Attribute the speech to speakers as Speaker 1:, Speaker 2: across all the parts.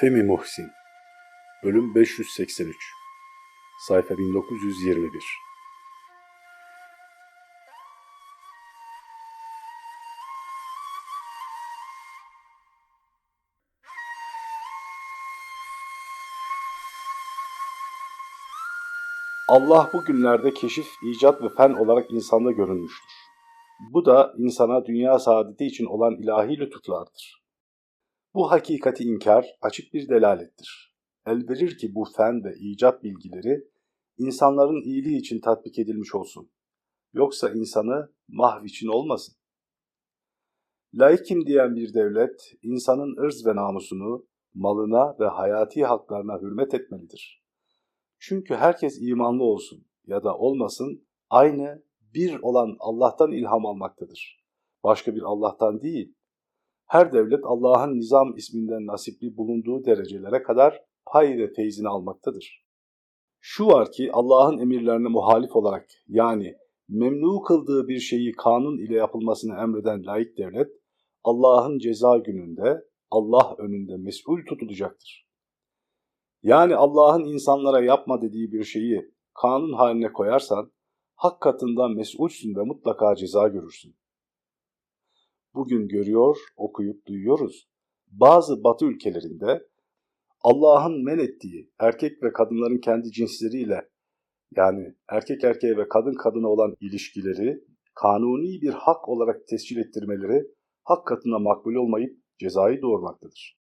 Speaker 1: Femi Muhsin Bölüm 583 Sayfa 1921 Allah bu günlerde keşif, icat ve fen olarak insanda görünmüştür. Bu da insana dünya saadeti için olan ilahi lütuflardır. Bu hakikati inkar açık bir delalettir. El verir ki bu fen ve icat bilgileri insanların iyiliği için tatbik edilmiş olsun. Yoksa insanı mahv için olmasın. Laikim diyen bir devlet, insanın ırz ve namusunu, malına ve hayati haklarına hürmet etmelidir. Çünkü herkes imanlı olsun ya da olmasın, aynı bir olan Allah'tan ilham almaktadır. Başka bir Allah'tan değil. Her devlet Allah'ın nizam isminden nasipli bulunduğu derecelere kadar pay ve feyzini almaktadır. Şu var ki Allah'ın emirlerine muhalif olarak yani memnu kıldığı bir şeyi kanun ile yapılmasını emreden layık devlet, Allah'ın ceza gününde Allah önünde mesul tutulacaktır. Yani Allah'ın insanlara yapma dediği bir şeyi kanun haline koyarsan, hak katında mesulsün ve mutlaka ceza görürsün. Bugün görüyor, okuyup duyuyoruz. Bazı batı ülkelerinde Allah'ın men ettiği erkek ve kadınların kendi cinsleriyle yani erkek erkeğe ve kadın kadına olan ilişkileri kanuni bir hak olarak tescil ettirmeleri hak katına makbul olmayıp cezayı doğurmaktadır.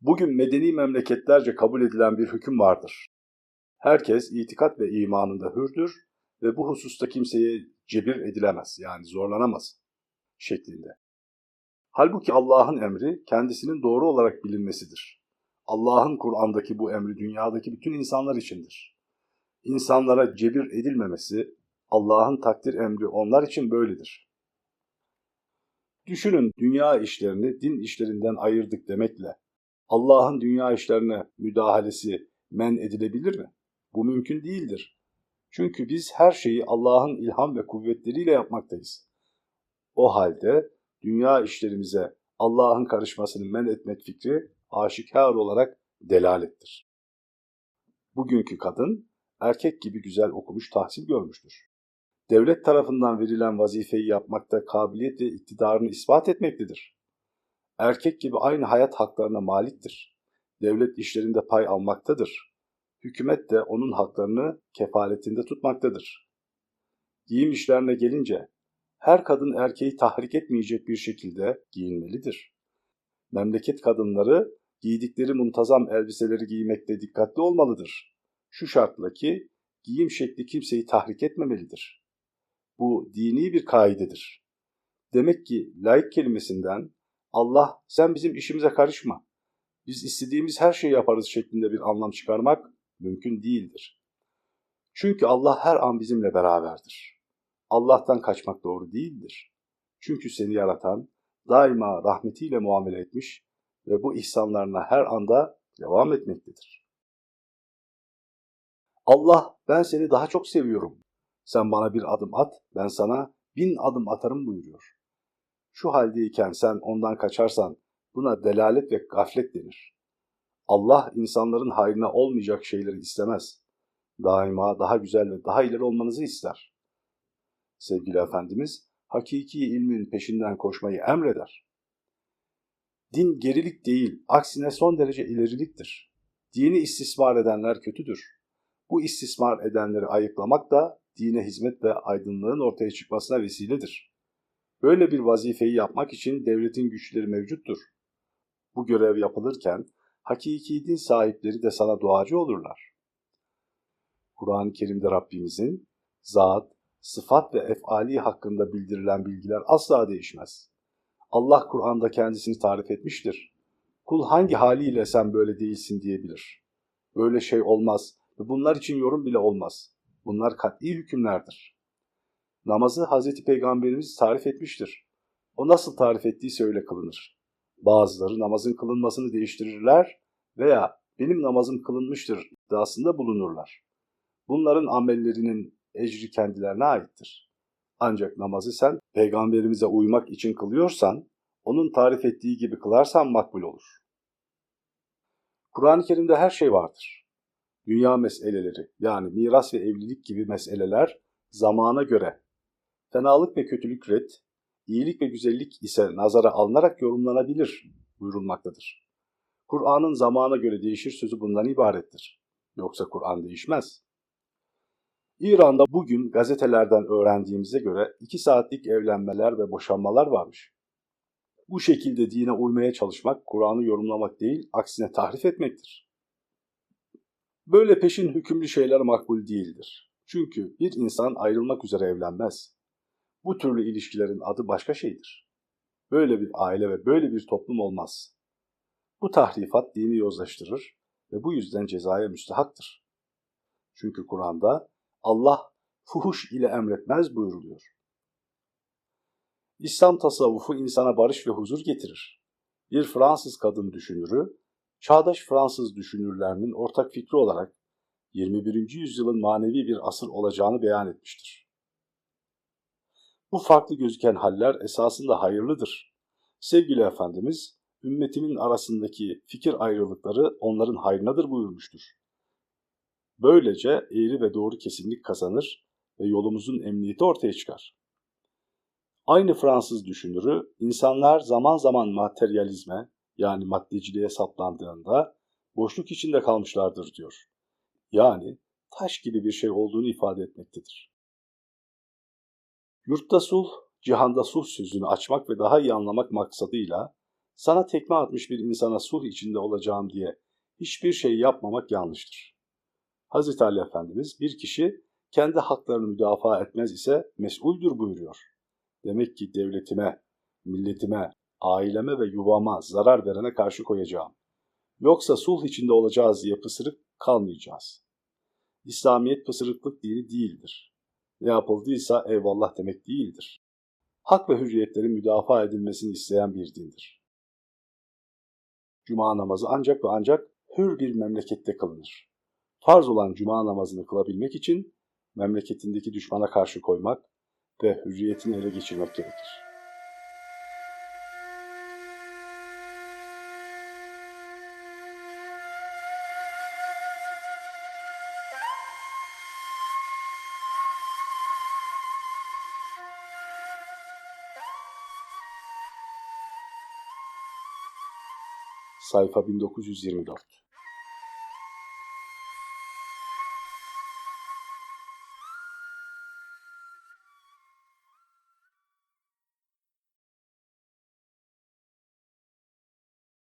Speaker 1: Bugün medeni memleketlerce kabul edilen bir hüküm vardır. Herkes itikat ve imanında hürdür ve bu hususta kimseye cebir edilemez yani zorlanamaz şeklinde. Halbuki Allah'ın emri kendisinin doğru olarak bilinmesidir. Allah'ın Kur'an'daki bu emri dünyadaki bütün insanlar içindir. İnsanlara cebir edilmemesi, Allah'ın takdir emri onlar için böyledir. Düşünün dünya işlerini din işlerinden ayırdık demekle Allah'ın dünya işlerine müdahalesi men edilebilir mi? Bu mümkün değildir. Çünkü biz her şeyi Allah'ın ilham ve kuvvetleriyle yapmaktayız. O halde dünya işlerimize Allah'ın karışmasını men etmek fikri aşikar olarak delalettir. Bugünkü kadın erkek gibi güzel okumuş tahsil görmüştür. Devlet tarafından verilen vazifeyi yapmakta kabiliyet ve iktidarını ispat etmektedir. Erkek gibi aynı hayat haklarına maliktir. Devlet işlerinde pay almaktadır. Hükümet de onun haklarını kefaletinde tutmaktadır. Giyim işlerine gelince her kadın erkeği tahrik etmeyecek bir şekilde giyinmelidir. Memleket kadınları giydikleri muntazam elbiseleri giymekte dikkatli olmalıdır. Şu şartla ki giyim şekli kimseyi tahrik etmemelidir. Bu dini bir kaidedir. Demek ki layık kelimesinden Allah sen bizim işimize karışma. Biz istediğimiz her şeyi yaparız şeklinde bir anlam çıkarmak mümkün değildir. Çünkü Allah her an bizimle beraberdir. Allah'tan kaçmak doğru değildir. Çünkü seni yaratan daima rahmetiyle muamele etmiş ve bu ihsanlarına her anda devam etmektedir. Allah ben seni daha çok seviyorum. Sen bana bir adım at, ben sana bin adım atarım buyuruyor. Şu haldeyken sen ondan kaçarsan buna delalet ve gaflet denir. Allah insanların hayrına olmayacak şeyleri istemez. Daima daha güzel ve daha ileri olmanızı ister. Sevgili Efendimiz, hakiki ilmin peşinden koşmayı emreder. Din gerilik değil, aksine son derece ileriliktir. Dini istismar edenler kötüdür. Bu istismar edenleri ayıklamak da dine hizmet ve aydınlığın ortaya çıkmasına vesiledir. Böyle bir vazifeyi yapmak için devletin güçleri mevcuttur. Bu görev yapılırken hakiki din sahipleri de sana duacı olurlar. Kur'an-ı Kerim'de Rabbimizin zat, sıfat ve efali hakkında bildirilen bilgiler asla değişmez. Allah Kur'an'da kendisini tarif etmiştir. Kul hangi haliyle sen böyle değilsin diyebilir. Böyle şey olmaz ve bunlar için yorum bile olmaz. Bunlar kat'i hükümlerdir. Namazı Hazreti Peygamberimiz tarif etmiştir. O nasıl tarif ettiyse öyle kılınır. Bazıları namazın kılınmasını değiştirirler veya benim namazım kılınmıştır iddiasında bulunurlar. Bunların amellerinin ecri kendilerine aittir. Ancak namazı sen peygamberimize uymak için kılıyorsan, onun tarif ettiği gibi kılarsan makbul olur. Kur'an-ı Kerim'de her şey vardır. Dünya meseleleri yani miras ve evlilik gibi meseleler zamana göre fenalık ve kötülük red, iyilik ve güzellik ise nazara alınarak yorumlanabilir buyurulmaktadır. Kur'an'ın zamana göre değişir sözü bundan ibarettir. Yoksa Kur'an değişmez. İran'da bugün gazetelerden öğrendiğimize göre iki saatlik evlenmeler ve boşanmalar varmış. Bu şekilde dine uymaya çalışmak Kur'an'ı yorumlamak değil, aksine tahrif etmektir. Böyle peşin hükümlü şeyler makbul değildir. Çünkü bir insan ayrılmak üzere evlenmez. Bu türlü ilişkilerin adı başka şeydir. Böyle bir aile ve böyle bir toplum olmaz. Bu tahrifat dini yozlaştırır ve bu yüzden cezaya müstehaktır. Çünkü Kur'an'da Allah fuhuş ile emretmez buyuruluyor. İslam tasavvufu insana barış ve huzur getirir. Bir Fransız kadın düşünürü, çağdaş Fransız düşünürlerinin ortak fikri olarak 21. yüzyılın manevi bir asır olacağını beyan etmiştir. Bu farklı gözüken haller esasında hayırlıdır. Sevgili Efendimiz, ümmetimin arasındaki fikir ayrılıkları onların hayrınadır buyurmuştur. Böylece eğri ve doğru kesinlik kazanır ve yolumuzun emniyeti ortaya çıkar. Aynı Fransız düşünürü, insanlar zaman zaman materyalizme yani maddeciliğe saplandığında boşluk içinde kalmışlardır diyor. Yani taş gibi bir şey olduğunu ifade etmektedir. Yurtta sulh, cihanda sulh sözünü açmak ve daha iyi anlamak maksadıyla sana tekme atmış bir insana sulh içinde olacağım diye hiçbir şey yapmamak yanlıştır. Hazreti Ali Efendimiz bir kişi kendi haklarını müdafaa etmez ise mesuldür buyuruyor. Demek ki devletime, milletime, aileme ve yuvama zarar verene karşı koyacağım. Yoksa sulh içinde olacağız diye pısırık kalmayacağız. İslamiyet pısırıklık dini değildir. Ne yapıldıysa eyvallah demek değildir. Hak ve hürriyetlerin müdafaa edilmesini isteyen bir dindir. Cuma namazı ancak ve ancak hür bir memlekette kılınır. Farz olan cuma namazını kılabilmek için memleketindeki düşmana karşı koymak ve hürriyetini ele geçirmek gerekir. Sayfa 1924